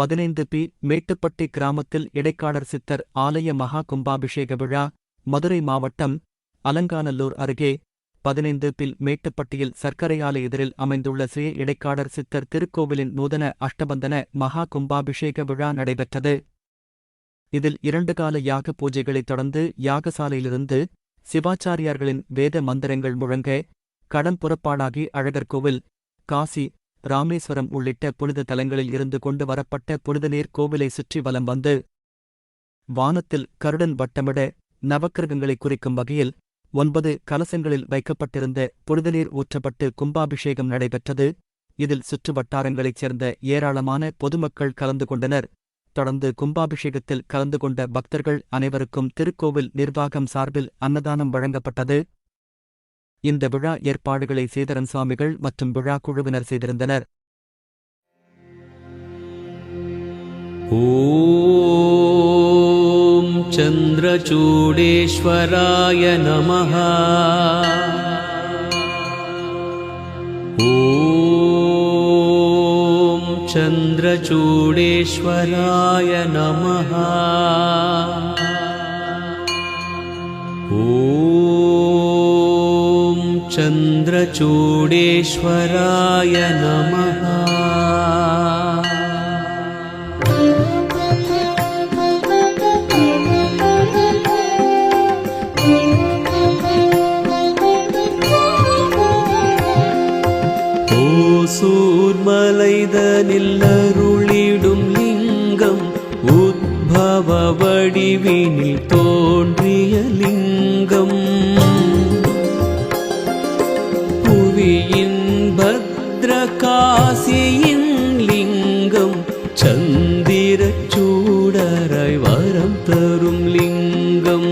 பதினைந்து பி மேட்டுப்பட்டி கிராமத்தில் இடைக்காலர் சித்தர் ஆலய மகா கும்பாபிஷேக விழா மதுரை மாவட்டம் அலங்காநல்லூர் அருகே பதினைந்து பில் மேட்டுப்பட்டியில் சர்க்கரை ஆலை எதிரில் அமைந்துள்ள ஸ்ரீ இடைக்காடர் சித்தர் திருக்கோவிலின் நூதன அஷ்டபந்தன மகா கும்பாபிஷேக விழா நடைபெற்றது. இதில் இரண்டு கால யாக பூஜைகளைத் தொடர்ந்து யாகசாலையிலிருந்து சிவாச்சாரியார்களின் வேத மந்திரங்கள் முழங்க கடன் புறப்பாடாகி அழகர் கோவில் காசி ராமேஸ்வரம் உள்ளிட்ட புனித தலங்களில் இருந்து கொண்டு வரப்பட்ட புனிதநீர் கோவிலை சுற்றி வலம் வந்து வானத்தில் கருடன் வட்டமிட நவக்கிரகங்களை குறிக்கும் வகையில் ஒன்பது கலசங்களில் வைக்கப்பட்டிருந்த புனிதநீர் ஊற்றப்பட்டு கும்பாபிஷேகம் நடைபெற்றது. இதில் சுற்று வட்டாரங்களைச் சேர்ந்த ஏராளமான பொதுமக்கள் கலந்து கொண்டனர். தொடர்ந்து கும்பாபிஷேகத்தில் கலந்து கொண்ட பக்தர்கள் அனைவருக்கும் திருக்கோவில் நிர்வாகம் சார்பில் அன்னதானம் வழங்கப்பட்டது. இந்த விழா ஏற்பாடுகளை சேதரன் சுவாமிகள் மற்றும் விழா குழுவினர் செய்திருந்தனர் ॐ चन्द्रचूडेश्वराय नमः ॐ चन्द्रचूडेश्वराय नमः ॐ चन्द्रचूडेश्वराय नमः ஓசூர்மலைதனில் அருளிடும் லிங்கம் உத்பவ வடிவினில் தோன்றிய லிங்கம் புவியின் பத்ரகாசியின் லிங்கம் சந்திரச் வரம் தரும் லிங்கம்.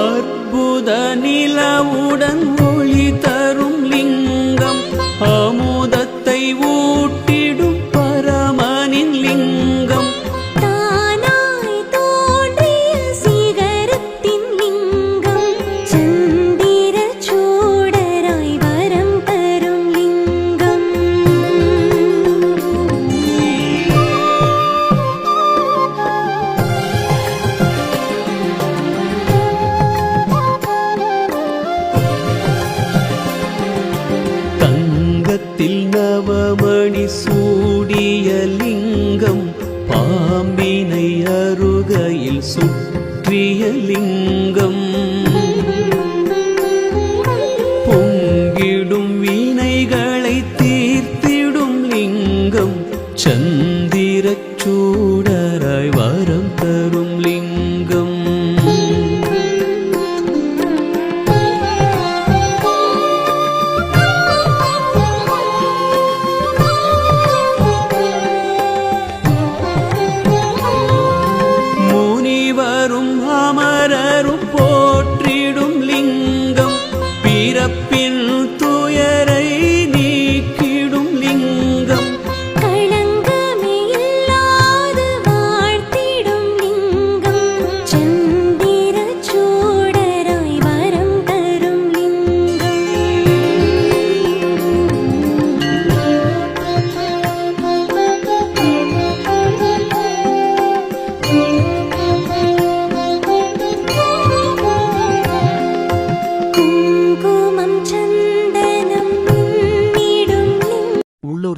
அற்புத நிலவுடன் நவமணி சூடிய லிங்கம் பாம்பினை அருகையில் சுற்றிய லிங்கம்.